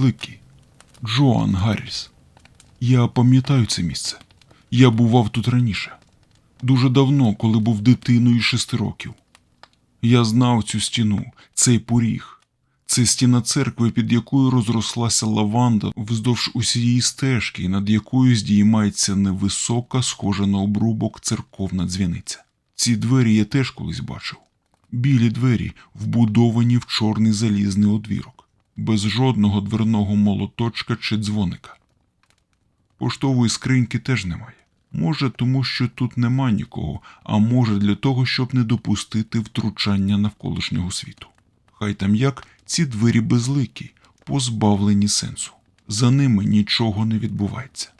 безликий. Джоан Гарріс. Я пам'ятаю це місце. Я бував тут раніше. Дуже давно, коли був дитиною шести років. Я знав цю стіну, цей поріг. Це стіна церкви, під якою розрослася лаванда вздовж усієї стежки, над якою здіймається невисока, схожа на обрубок церковна дзвіниця. Ці двері я теж колись бачив. Білі двері, вбудовані в чорний залізний одвірок, без жодного дверного молоточка чи дзвоника. Поштової скриньки теж немає. Може, тому що тут нема нікого, а може для того, щоб не допустити втручання навколишнього світу. Хай там як ці двері безликі, позбавлені сенсу. За ними нічого не відбувається.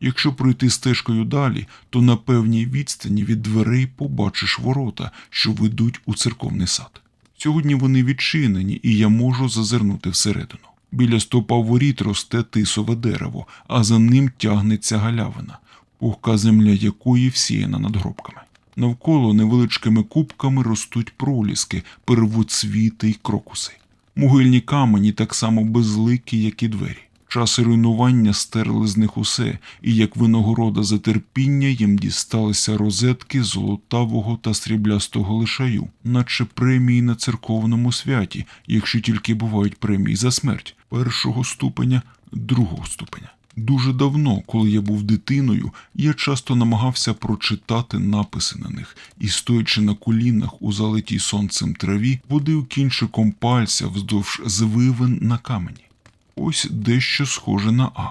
Якщо пройти стежкою далі, то на певній відстані від дверей побачиш ворота, що ведуть у церковний сад. Сьогодні вони відчинені, і я можу зазирнути всередину. Біля стопа воріт росте тисове дерево, а за ним тягнеться галявина, пухка земля якої всіяна надгробками. Навколо невеличкими кубками ростуть проліски, первоцвіти й крокуси. Могильні камені так само безликі, як і двері. Часи руйнування стерли з них усе, і як винагорода за терпіння їм дісталися розетки золотавого та сріблястого лишаю, наче премії на церковному святі, якщо тільки бувають премії за смерть першого ступеня, другого ступеня. Дуже давно, коли я був дитиною, я часто намагався прочитати написи на них і, стоячи на колінах у залитій сонцем траві, водив кінчиком пальця вздовж звивин на камені. Ось дещо схоже на А.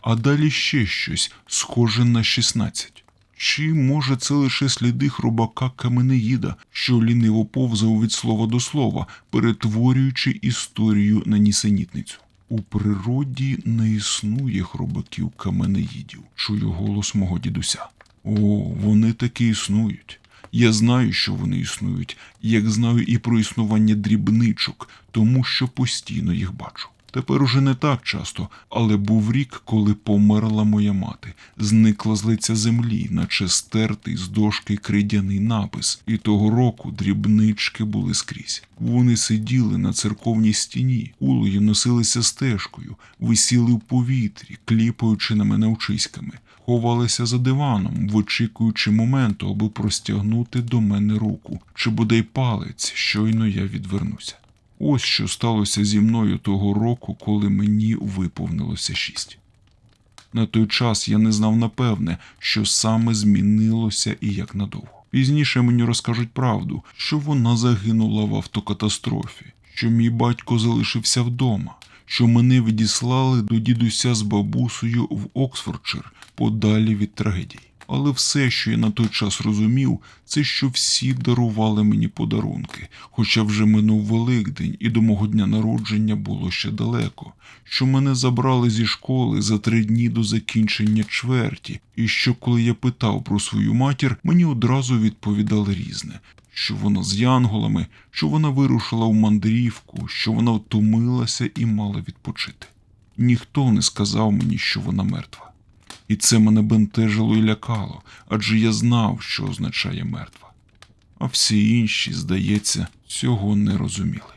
А далі ще щось схоже на 16. Чи може це лише сліди хробака Каменеїда, що ліниво повзав від слова до слова, перетворюючи історію на нісенітницю? У природі не існує хробаків каменеїдів, чую голос мого дідуся. О, вони таки існують. Я знаю, що вони існують, як знаю і про існування дрібничок, тому що постійно їх бачу. Тепер уже не так часто, але був рік, коли померла моя мати, зникла з лиця землі, наче стертий з дошки кридяний напис, і того року дрібнички були скрізь. Вони сиділи на церковній стіні, улої носилися стежкою, висіли в повітрі, кліпаючи на мене очиськами, ховалися за диваном, вичікуючи моменту, аби простягнути до мене руку, чи бодай палець, щойно я відвернуся. Ось що сталося зі мною того року, коли мені виповнилося шість. На той час я не знав напевне, що саме змінилося і як надовго. Пізніше мені розкажуть правду, що вона загинула в автокатастрофі, що мій батько залишився вдома, що мене відіслали до дідуся з бабусею в Оксфордшир подалі від трагедії. Але все, що я на той час розумів, це що всі дарували мені подарунки, хоча вже минув Великдень і до мого дня народження було ще далеко, що мене забрали зі школи за три дні до закінчення чверті, і що коли я питав про свою матір, мені одразу відповідали різне. Що вона з янголами, що вона вирушила в мандрівку, що вона втомилася і мала відпочити. Ніхто не сказав мені, що вона мертва. І це мене бентежило і лякало, адже я знав, що означає мертва. А всі інші, здається, цього не розуміли.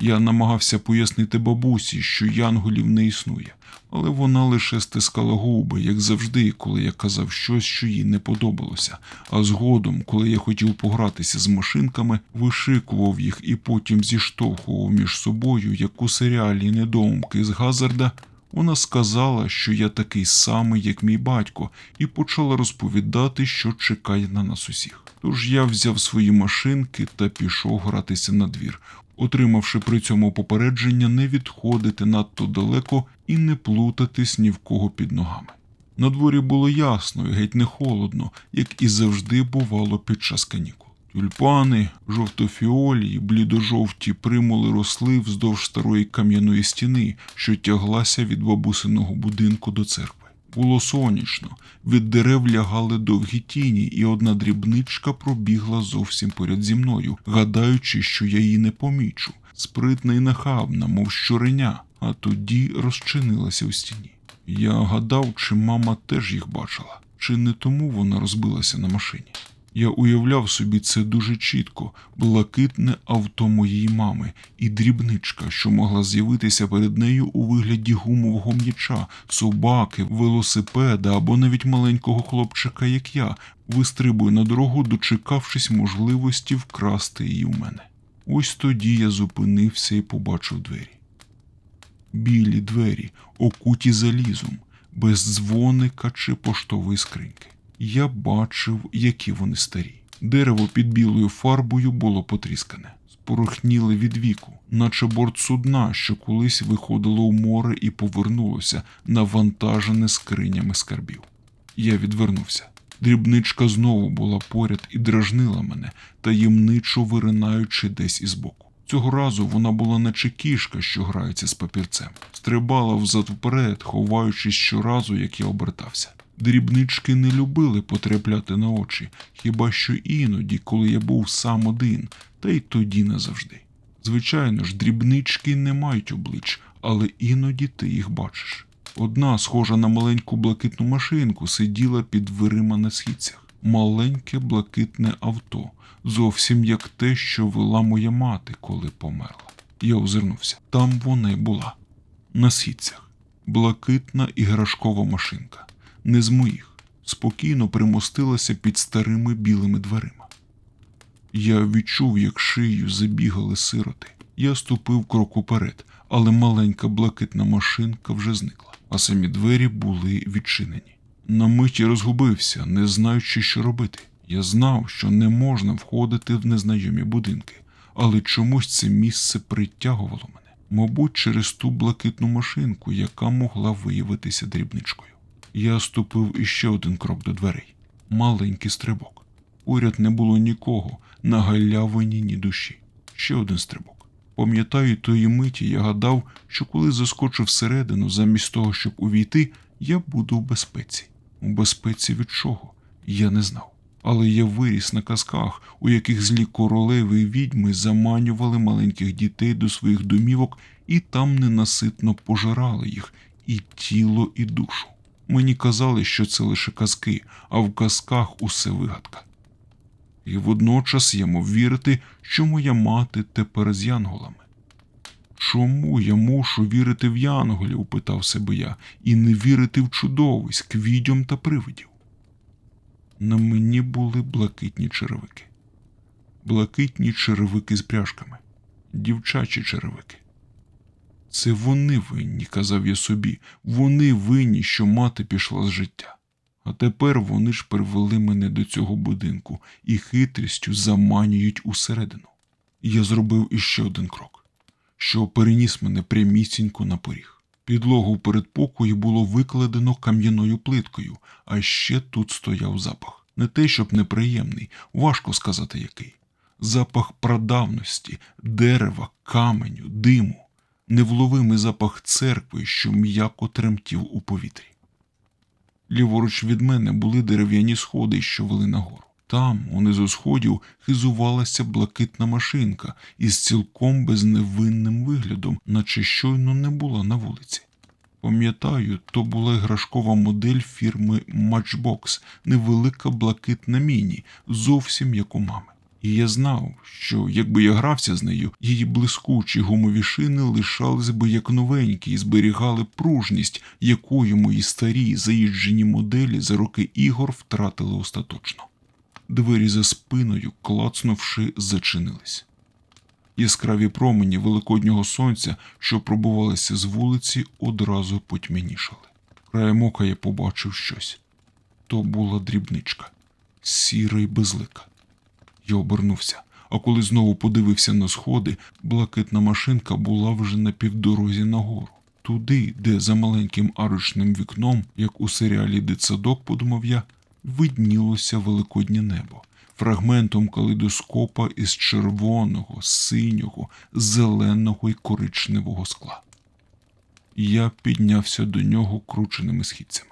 Я намагався пояснити бабусі, що янголів не існує, але вона лише стискала губи, як завжди, коли я казав щось, що їй не подобалося, а згодом, коли я хотів погратися з машинками, вишикував їх і потім зіштовхував між собою, як у серіалі недоумки з Газарда, вона сказала, що я такий самий, як мій батько, і почала розповідати, що чекає на нас усіх. Тож я взяв свої машинки та пішов гратися на двір, отримавши при цьому попередження не відходити надто далеко і не плутатись ні в кого під ногами. На дворі було ясно і геть не холодно, як і завжди бувало під час канікул. Тюльпани, жовтофіолії, блідожовті примули росли вздовж старої кам'яної стіни, що тяглася від бабусиного будинку до церкви. Було сонячно, від дерев лягали довгі тіні, і одна дрібничка пробігла зовсім поряд зі мною, гадаючи, що я її не помічу, спритна і нахабна, мов щореня, а тоді розчинилася у стіні. Я гадав, чи мама теж їх бачила, чи не тому вона розбилася на машині. Я уявляв собі це дуже чітко, блакитне авто моєї мами і дрібничка, що могла з'явитися перед нею у вигляді гумового м'яча, собаки, велосипеда або навіть маленького хлопчика, як я, вистрибує на дорогу, дочекавшись можливості вкрасти її в мене. Ось тоді я зупинився і побачив двері. Білі двері, окуті залізом, без дзвоника чи поштової скриньки. Я бачив, які вони старі. Дерево під білою фарбою було потріскане, спорохніле від віку, наче борт судна, що колись виходило у море і повернулося, навантажене скринями скарбів. Я відвернувся. Дрібничка знову була поряд і дражнила мене, таємничо виринаючи десь із боку. Цього разу вона була наче кішка, що грається з папірцем, стрибала взад вперед, ховаючись щоразу, як я обертався. Дрібнички не любили потрапляти на очі, хіба що іноді, коли я був сам один, та й тоді назавжди. Звичайно ж, дрібнички не мають облич, але іноді ти їх бачиш. Одна, схожа на маленьку блакитну машинку, сиділа під дверима на східцях. Маленьке блакитне авто, зовсім як те, що вела моя мати, коли померла. Я озирнувся. Там вона й була. На східцях. Блакитна іграшкова машинка. Не з моїх. Спокійно примостилася під старими білими дверима. Я відчув, як шию забігали сироти. Я ступив крок уперед, але маленька блакитна машинка вже зникла, а самі двері були відчинені. На миті розгубився, не знаючи, що робити. Я знав, що не можна входити в незнайомі будинки, але чомусь це місце притягувало мене, мабуть, через ту блакитну машинку, яка могла виявитися дрібничкою. Я ступив іще один крок до дверей. Маленький стрибок. Уряд не було нікого, на галявині ні душі. Ще один стрибок. Пам'ятаю тої миті, я гадав, що коли заскочу всередину, замість того, щоб увійти, я буду в безпеці. У безпеці від чого? Я не знав. Але я виріс на казках, у яких злі королеви і відьми заманювали маленьких дітей до своїх домівок і там ненаситно пожирали їх і тіло, і душу. Мені казали, що це лише казки, а в казках усе вигадка. І водночас я мав вірити, що моя мати тепер з янголами. Чому я мушу вірити в янголів, питав себе я, і не вірити в чудовиськ, відьом та привидів? На мені були блакитні черевики. Блакитні черевики з пряжками, дівчачі черевики. Це вони винні, казав я собі, вони винні, що мати пішла з життя. А тепер вони ж привели мене до цього будинку і хитрістю заманюють усередину. Я зробив іще один крок, що переніс мене прямісінько на поріг. Підлогу в передпокої було викладено кам'яною плиткою, а ще тут стояв запах. Не те, щоб неприємний, важко сказати який. Запах прадавності, дерева, каменю, диму, невловимий запах церкви, що м'яко тремтів у повітрі. Ліворуч від мене були дерев'яні сходи, що вели нагору. Там, унизу сходів, хизувалася блакитна машинка із цілком безневинним виглядом, наче щойно не була на вулиці. Пам'ятаю, то була іграшкова модель фірми Matchbox, невелика блакитна міні, зовсім як у мами. І я знав, що якби я грався з нею, її блискучі гумові шини лишались би як новенькі і зберігали пружність, якою мої старі заїжджені моделі за роки ігор втратили остаточно. Двері за спиною, клацнувши, зачинились. Яскраві промені великоднього сонця, що пробувалися з вулиці, одразу потьмянішали. Краєм ока я побачив щось. То була дрібничка, сіра й безлика. Я обернувся, а коли знову подивився на сходи, блакитна машинка була вже на півдорозі нагору. Туди, де за маленьким арочним вікном, як у серіалі Дитсадок, подумав я, виднілося великоднє небо, фрагментом калейдоскопа із червоного, синього, зеленого і коричневого скла. Я піднявся до нього крученими східцями.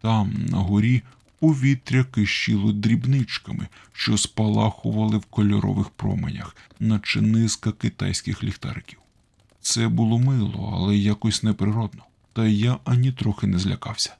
Там, на горі, повітря кишіло дрібничками, що спалахували в кольорових променях, наче низка китайських ліхтариків. Це було мило, але якось неприродно, та я ані трохи не злякався.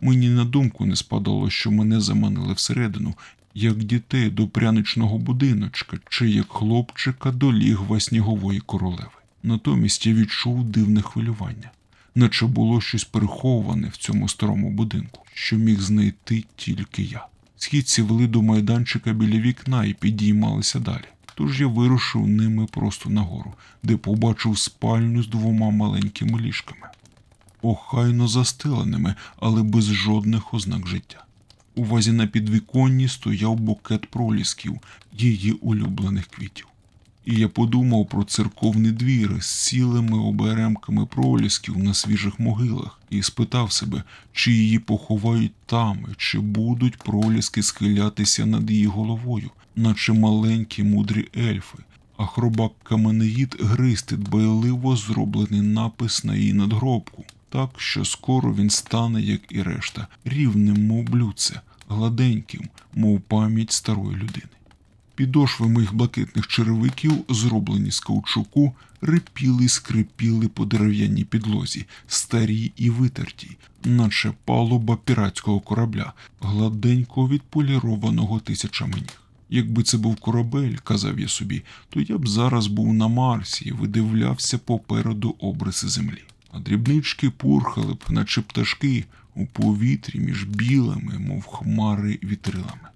Мені на думку не спадало, що мене заманили всередину, як дітей до пряничного будиночка чи як хлопчика до лігва снігової королеви. Натомість я відчув дивне хвилювання, наче було щось переховане в цьому старому будинку, що міг знайти тільки я. Східці вели до майданчика біля вікна і підіймалися далі. Тож я вирушив ними просто нагору, де побачив спальню з двома маленькими ліжками, охайно застеленими, але без жодних ознак життя. У вазі на підвіконні стояв букет пролісків, її улюблених квітів. І я подумав про церковний двір з цілими оберемками пролісків на свіжих могилах і спитав себе, чи її поховають там, чи будуть проліски схилятися над її головою, наче маленькі мудрі ельфи, а хробак Каменеїд гристить дбайливо зроблений напис на її надгробку, так що скоро він стане, як і решта, рівним, мов блюдце, гладеньким, мов пам'ять старої людини. Підошви моїх блакитних черевиків, зроблені з каучуку, рипіли скрипіли по дерев'яній підлозі, старій і витертій, наче палуба піратського корабля, гладенько відполірованого тисячами ніг. Якби це був корабель, казав я собі, то я б зараз був на Марсі і видивлявся попереду обриси землі. А дрібнички пурхали б, наче пташки, у повітрі між білими, мов хмари вітрилами.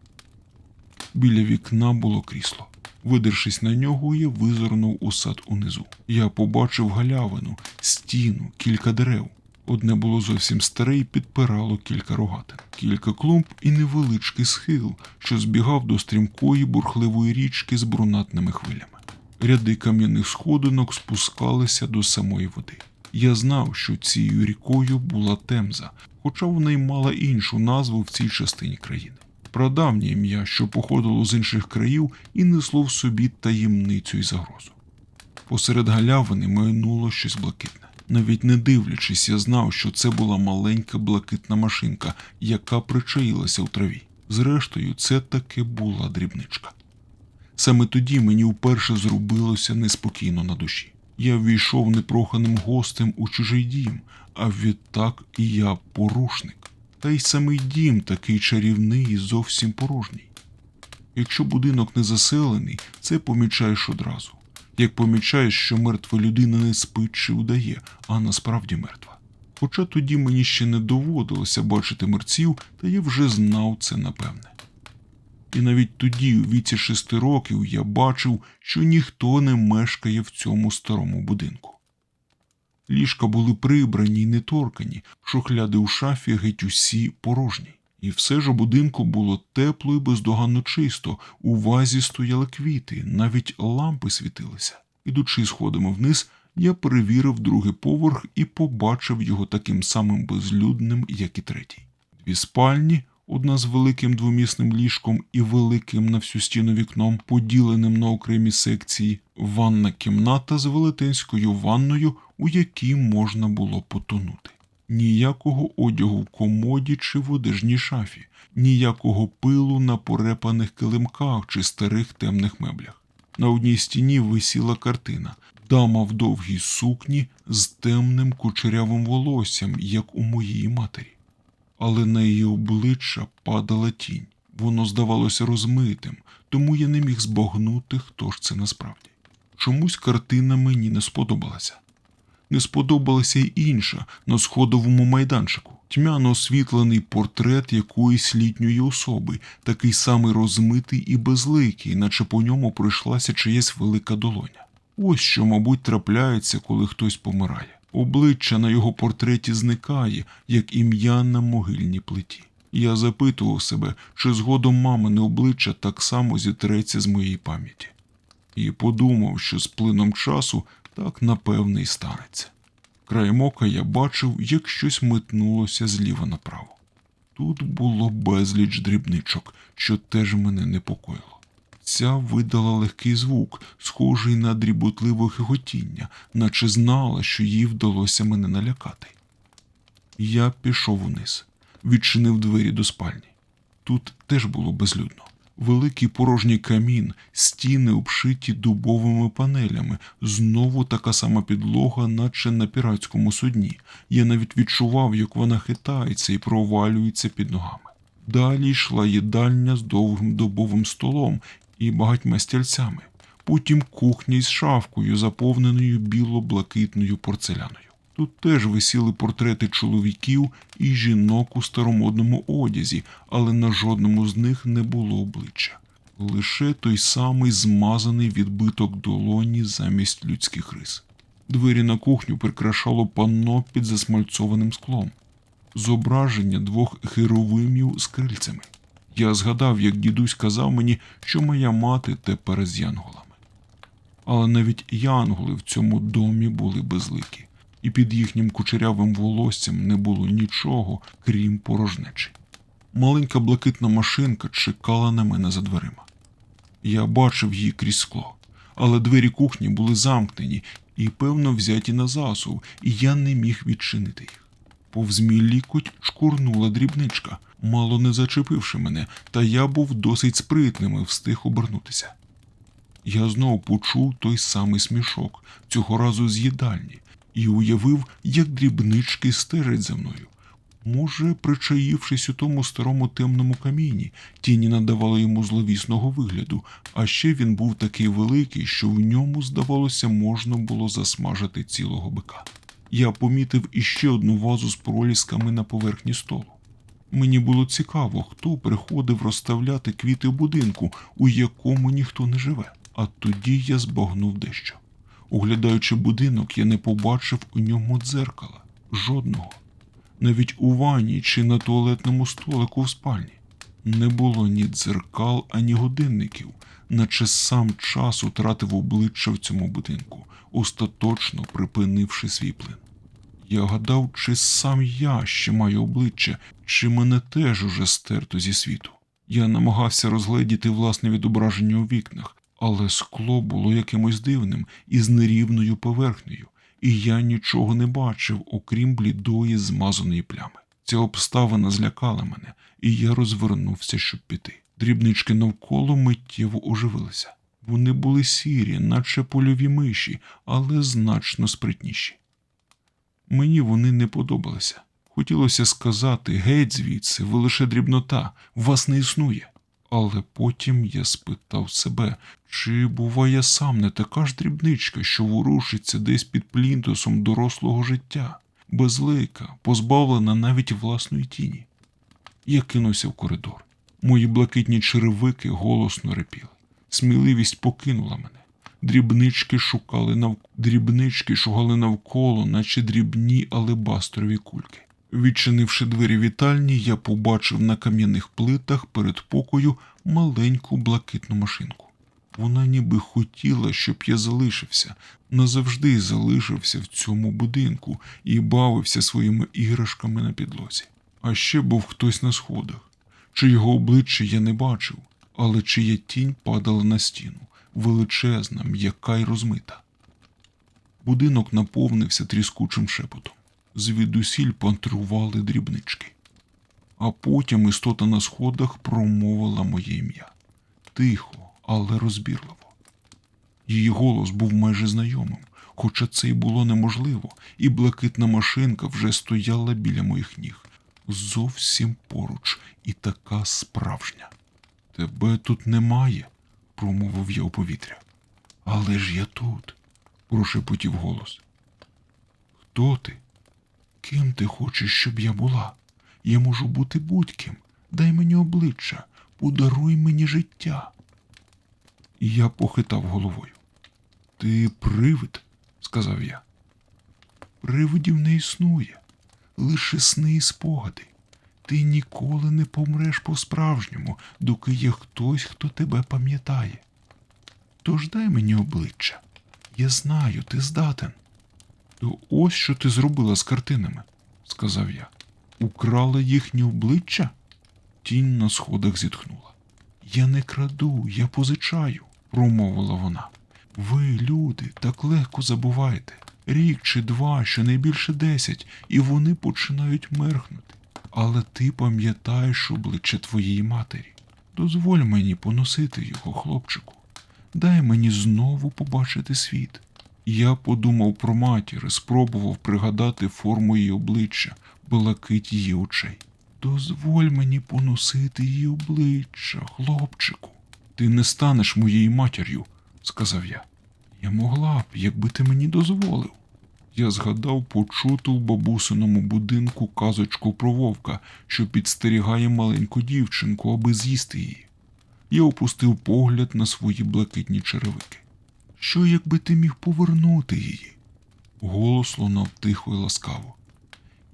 Біля вікна було крісло. Видершись на нього, я визирнув у сад унизу. Я побачив галявину, стіну, кілька дерев. Одне було зовсім старе і підпирало кілька рогатин, кілька клумб і невеличкий схил, що збігав до стрімкої бурхливої річки з брунатними хвилями. Ряди кам'яних сходинок спускалися до самої води. Я знав, що цією рікою була Темза, хоча вона й мала іншу назву в цій частині країни. Прадавнє ім'я, що походило з інших країв і несло в собі таємницю і загрозу. Посеред галявини майнуло щось блакитне. Навіть не дивлячись, я знав, що це була маленька блакитна машинка, яка причаїлася в траві. Зрештою, це таки була дрібничка. Саме тоді мені вперше зробилося неспокійно на душі. Я ввійшов непроханим гостем у чужий дім, а відтак і я порушник. Та й самий дім такий чарівний і зовсім порожній. Якщо будинок не заселений, це помічаєш одразу. Як помічаєш, що мертва людина не спить чи удає, а насправді мертва. Хоча тоді мені ще не доводилося бачити мерців, та я вже знав це напевне. І навіть тоді, у віці шести років, я бачив, що ніхто не мешкає в цьому старому будинку. Ліжка були прибрані й неторкані, шухляди у шафі геть усі порожні. І все ж у будинку було тепло і бездоганно чисто, у вазі стояли квіти, навіть лампи світилися. Ідучи сходами вниз, я перевірив другий поверх і побачив його таким самим безлюдним, як і третій. Дві спальні, одна з великим двомісним ліжком і великим на всю стіну вікном, поділеним на окремі секції, ванна кімната з велетенською ванною, у якій можна було потонути. Ніякого одягу в комоді чи в одежній шафі, ніякого пилу на порепаних килимках чи старих темних меблях. На одній стіні висіла картина дама в довгій сукні з темним кучерявим волоссям, як у моїй матері. Але на її обличчя падала тінь. Воно здавалося розмитим, тому я не міг збагнути, хто ж це насправді. Чомусь картина мені не сподобалася. Не сподобалася й інша на сходовому майданчику. Тьмяно освітлений портрет якоїсь літньої особи, такий самий розмитий і безликий, наче по ньому пройшлася чиясь велика долоня. Ось що, мабуть, трапляється, коли хтось помирає. Обличчя на його портреті зникає, як ім'я на могильній плиті. Я запитував себе, чи згодом мамине обличчя так само зітреться з моєї пам'яті. І подумав, що з плином часу так напевне й станеться. Краєм ока я бачив, як щось метнулося зліва направо. Тут було безліч дрібничок, що теж мене непокоїло. Ця видала легкий звук, схожий на дріботливе хихотіння, наче знала, що їй вдалося мене налякати. Я пішов униз, відчинив двері до спальні. Тут теж було безлюдно. Великий порожній камін, стіни обшиті дубовими панелями, знову така сама підлога, наче на піратському судні. Я навіть відчував, як вона хитається і провалюється під ногами. Далі йшла їдальня з довгим дубовим столом і багатьма стільцями. Потім кухня із шафкою, заповненою біло-блакитною порцеляною. Тут теж висіли портрети чоловіків і жінок у старомодному одязі, але на жодному з них не було обличчя. Лише той самий змазаний відбиток долоні замість людських рис. Двері на кухню прикрашало панно під засмальцованим склом зображення двох херовимів з крильцями. Я згадав, як дідусь казав мені, що моя мати тепер з янголами. Але навіть янголи в цьому домі були безликі, і під їхнім кучерявим волоссям не було нічого, крім порожнечі. Маленька блакитна машинка чекала на мене за дверима. Я бачив її крізь скло, але двері кухні були замкнені і, певно, взяті на засув, і я не міг відчинити їх. Повз мій лікоть шкурнула дрібничка, мало не зачепивши мене, та я був досить спритним і встиг обернутися. Я знову почув той самий смішок, цього разу з їдальні, і уявив, як дрібнички стежать за мною. Може, причаївшись у тому старому темному каміні, тіні надавали йому зловісного вигляду, а ще він був такий великий, що в ньому, здавалося, можна було засмажити цілого бика. Я помітив іще одну вазу з пролісками на поверхні столу. Мені було цікаво, хто приходив розставляти квіти в будинку, у якому ніхто не живе. А тоді я збагнув дещо. Оглядаючи будинок, я не побачив у ньому дзеркала жодного. Навіть у ванні чи на туалетному столику в спальні. Не було ні дзеркал, ані годинників, наче сам час утратив обличчя в цьому будинку, остаточно припинивши свій плин. Я гадав, чи сам я ще маю обличчя, чи мене теж уже стерто зі світу. Я намагався розгледіти власне відображення у вікнах, але скло було якимось дивним і з нерівною поверхнею, і я нічого не бачив, окрім блідої змазаної плями. Ця обставина злякала мене, і я розвернувся, щоб піти. Дрібнички навколо миттєво оживилися. Вони були сірі, наче польові миші, але значно спритніші. Мені вони не подобалися. Хотілося сказати геть звідси, ви лише дрібнота, вас не існує. Але потім я спитав себе, чи бува я сам не така ж дрібничка, що ворушиться десь під плінтусом дорослого життя, безлика, позбавлена навіть власної тіні. Я кинувся в коридор. Мої блакитні черевики голосно репіли. Сміливість покинула мене. Дрібнички шукали нав... дрібнички шугали навколо, наче дрібні алебастрові кульки. Відчинивши двері вітальні, я побачив на кам'яних плитах перед покою маленьку блакитну машинку. Вона ніби хотіла, щоб я залишився, назавжди залишився в цьому будинку і бавився своїми іграшками на підлозі. А ще був хтось на сходах, чиєго обличчя я не бачив, але чия тінь падала на стіну, величезна, м'яка й розмита. Будинок наповнився тріскучим шепотом. Звідусіль пантрували дрібнички. А потім істота на сходах промовила моє ім'я. Тихо, але розбірливо. Її голос був майже знайомим, хоча це й було неможливо, і блакитна машинка вже стояла біля моїх ніг. Зовсім поруч і така справжня. Тебе тут немає, промовив я у повітря. Але ж я тут, прошепотів голос. Хто ти? Ким ти хочеш, щоб я була? Я можу бути будь-ким. Дай мені обличчя, подаруй мені життя. І я похитав головою. Ти привид, сказав я. Привидів не існує, лише сни і спогади. Ти ніколи не помреш по-справжньому, доки є хтось, хто тебе пам'ятає. Тож дай мені обличчя. Я знаю, ти здатен. То ось що ти зробила з картинами, сказав я. Украла їхнє обличчя? Тінь на сходах зітхнула. Я не краду, я позичаю, промовила вона. Ви, люди, так легко забуваєте. Рік чи два, щонайбільше десять, і вони починають мерхнути. Але ти пам'ятаєш обличчя твоєї матері. Дозволь мені поносити його, хлопчику. Дай мені знову побачити світ. Я подумав про матір спробував пригадати форму її обличчя, блакить її очей. Дозволь мені поносити її обличчя, хлопчику. Ти не станеш моєю матір'ю, сказав я. Я могла б, якби ти мені дозволив. Я згадав почуту в бабусиному будинку казочку про вовка, що підстерігає маленьку дівчинку, аби з'їсти її. Я опустив погляд на свої блакитні черевики. Що, якби ти міг повернути її? Голос лунав тихо і ласкаво.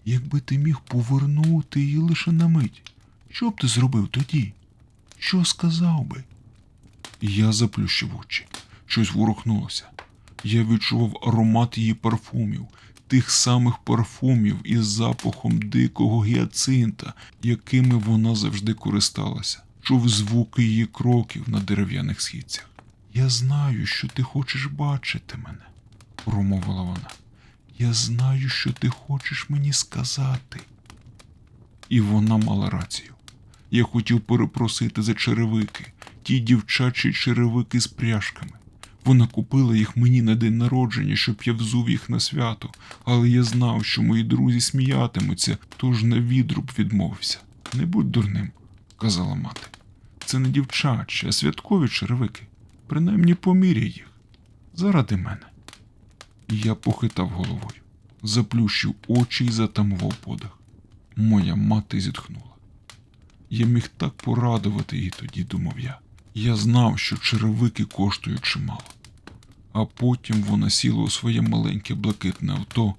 Якби ти міг повернути її лише на мить, що б ти зробив тоді? Що сказав би? Я заплющив очі. Щось ворухнулося. Я відчував аромат її парфумів, тих самих парфумів із запахом дикого гіацинта, якими вона завжди користалася, чув звуки її кроків на дерев'яних східцях. Я знаю, що ти хочеш бачити мене, промовила вона. Я знаю, що ти хочеш мені сказати. І вона мала рацію. Я хотів перепросити за черевики, ті дівчачі черевики з пряжками. Вона купила їх мені на день народження, щоб я взув їх на свято, але я знав, що мої друзі сміятимуться, тож на відруб відмовився. Не будь дурним, казала мати. Це не дівчачі, а святкові черевики. Принаймні поміряй їх. Заради мене. Я похитав головою, заплющив очі і затамував подих. Моя мати зітхнула. Я міг так порадувати її тоді, думав я. Я знав, що черевики коштують чимало. А потім вона сіла у своє маленьке блакитне авто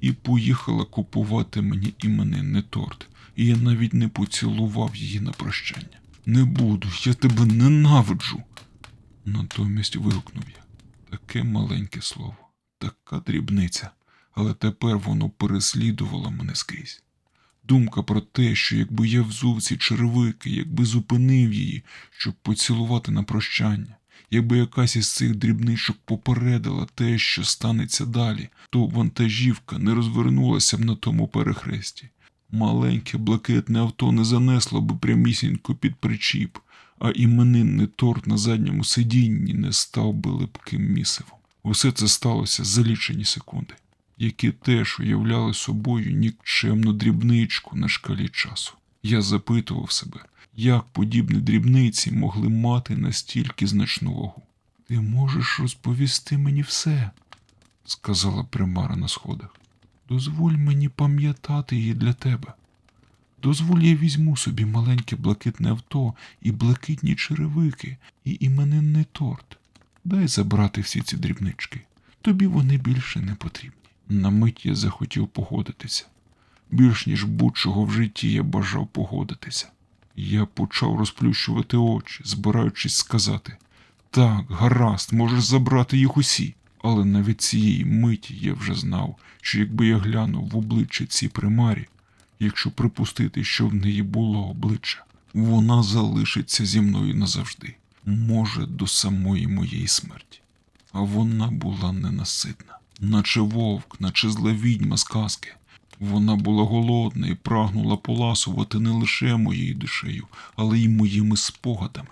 і поїхала купувати мені іменинний торт, і я навіть не поцілував її на прощання. Не буду, я тебе ненавиджу. Натомість вигукнув я. Таке маленьке слово, така дрібниця, але тепер воно переслідувало мене скрізь. Думка про те, що якби я взув ці черевики, якби зупинив її, щоб поцілувати на прощання, якби якась із цих дрібничок попередила те, що станеться далі, то вантажівка не розвернулася б на тому перехресті. Маленьке блакитне авто не занесло би прямісінько під причіп, а іменинний торт на задньому сидінні не став би липким місивом. Усе це сталося за лічені секунди які теж уявляли собою нікчемну дрібничку на шкалі часу. Я запитував себе, як подібні дрібниці могли мати настільки значну вагу. Ти можеш розповісти мені все, сказала примара на сходах. Дозволь мені пам'ятати її для тебе. Дозволь, я візьму собі маленьке блакитне авто і блакитні черевики, і іменинний торт. Дай забрати всі ці дрібнички. Тобі вони більше не потрібні. На мить я захотів погодитися. Більш ніж будь-чого в житті я бажав погодитися. Я почав розплющувати очі, збираючись сказати так, гаразд, можеш забрати їх усі. Але навіть цієї миті я вже знав, що якби я глянув в обличчя цій примарі, якщо припустити, що в неї було обличчя, вона залишиться зі мною назавжди, може, до самої моєї смерті. А вона була ненаситна наче вовк, наче зла відьма з казки. Вона була голодна і прагнула поласувати не лише моєю душею, але й моїми спогадами.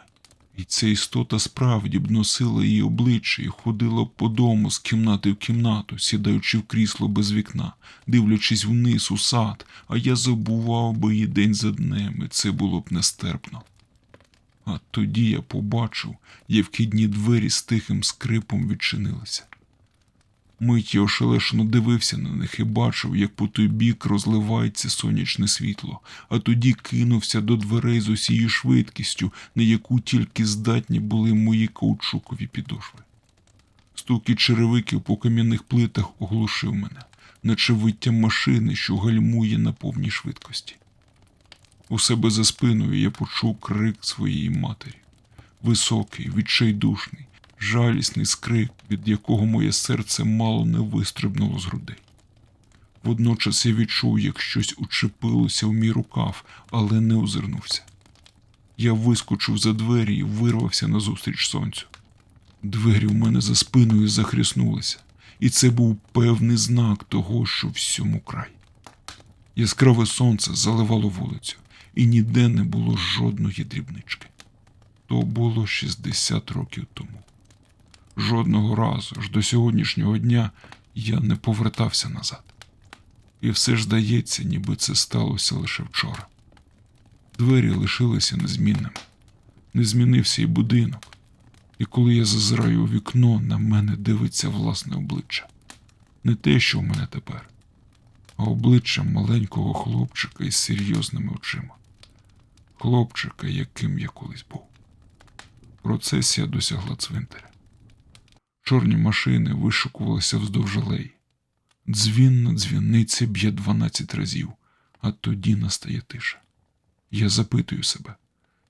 І ця істота справді б носила її обличчя і ходила по дому з кімнати в кімнату, сідаючи в крісло без вікна, дивлячись вниз у сад, а я забував би її день за днем, і це було б нестерпно. А тоді я побачив, як вхідні двері з тихим скрипом відчинилися. Мить я ошелешено дивився на них і бачив, як по той бік розливається сонячне світло, а тоді кинувся до дверей з усією швидкістю, на яку тільки здатні були мої каучукові підошви. Стуки черевиків по кам'яних плитах оглушив мене, наче виття машини, що гальмує на повній швидкості. У себе за спиною я почув крик своєї матері. Високий, відчайдушний, жалісний скрик, від якого моє серце мало не вистрибнуло з грудей. Водночас я відчув, як щось учепилося в мій рукав, але не озирнувся. Я вискочив за двері і вирвався назустріч сонцю. Двері у мене за спиною захріснулися, і це був певний знак того, що всьому край. Яскраве сонце заливало вулицю, і ніде не було жодної дрібнички. То було 60 років тому. Жодного разу ж до сьогоднішнього дня я не повертався назад. І все ж здається, ніби це сталося лише вчора. Двері лишилися незмінними. Не змінився і будинок. І коли я зазираю у вікно, на мене дивиться власне обличчя. Не те, що в мене тепер, а обличчя маленького хлопчика із серйозними очима. Хлопчика, яким я колись був. Процесія досягла цвинтаря. Чорні машини вишикувалися вздовж алеї. Дзвін на дзвіниці б'є дванадцять разів, а тоді настає тиша. Я запитую себе,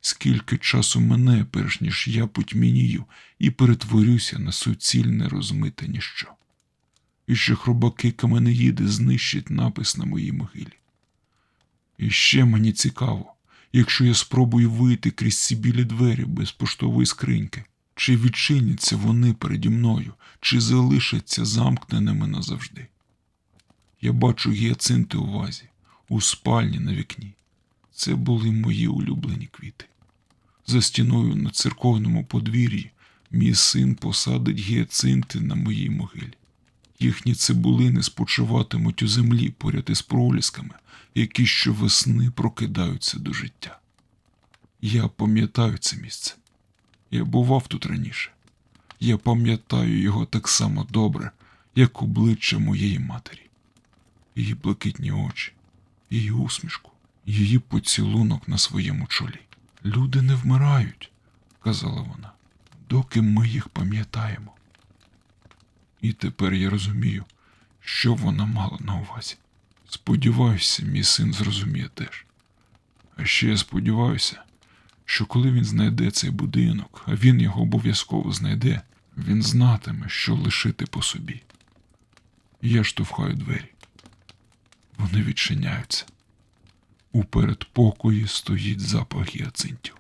скільки часу мене, перш ніж я потьмінію і перетворюся на суцільне розмите ніщо. І що хробаки каменеїди знищать напис на моїй могилі. І ще мені цікаво, якщо я спробую вийти крізь ці білі двері без поштової скриньки, чи відчиняться вони переді мною, чи залишаться замкненими назавжди. Я бачу гіацинти у вазі, у спальні на вікні. Це були мої улюблені квіти. За стіною на церковному подвір'ї мій син посадить гіацинти на моїй могилі. Їхні цибулини спочиватимуть у землі поряд із пролісками, які щовесни прокидаються до життя. Я пам'ятаю це місце. Я бував тут раніше. Я пам'ятаю його так само добре, як обличчя моєї матері, її блакитні очі, її усмішку, її поцілунок на своєму чолі. Люди не вмирають, казала вона, доки ми їх пам'ятаємо. І тепер я розумію, що вона мала на увазі. Сподіваюся, мій син зрозуміє теж. А ще я сподіваюся, що коли він знайде цей будинок, а він його обов'язково знайде, він знатиме, що лишити по собі. Я штовхаю двері. Вони відчиняються. У передпокої стоїть запах гіацинтів.